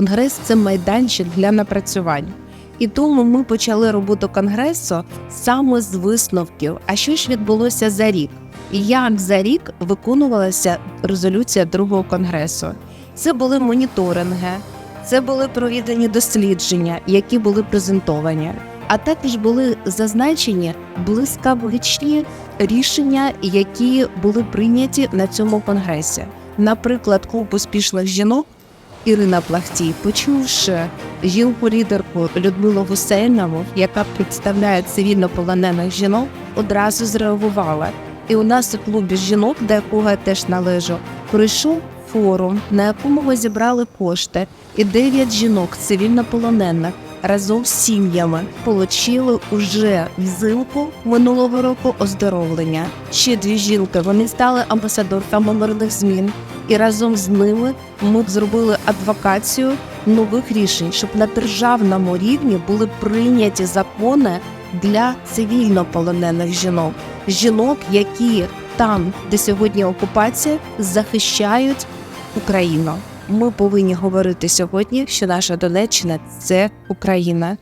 Конгрес це майданчик для напрацювань. І тому ми почали роботу конгресу саме з висновків. А що ж відбулося за рік? І як за рік виконувалася резолюція другого конгресу? Це були моніторинги, це були проведені дослідження, які були презентовані, а також були зазначені блискавичні рішення, які були прийняті на цьому конгресі. Наприклад, клуб успішних жінок Ірина Плахтій, почувши жінку-лідерку Людмилу Гусейнову, яка представляє цивільно-полонених жінок, одразу зреагувала. І у нас у клубі жінок, до якого я теж належу, пройшов форум, на якому ми зібрали кошти, і дев'ять жінок цивільно-полонених разом з сім'ями отримали уже взимку минулого року оздоровлення. Ще дві жінки вони стали амбасадорками мирних змін, і разом з ними ми зробили адвокацію нових рішень, щоб на державному рівні були прийняті закони для цивільно-полонених жінок, жінок, які там, де сьогодні окупація, захищають Україну. Ми повинні говорити сьогодні, що наша Донеччина це Україна.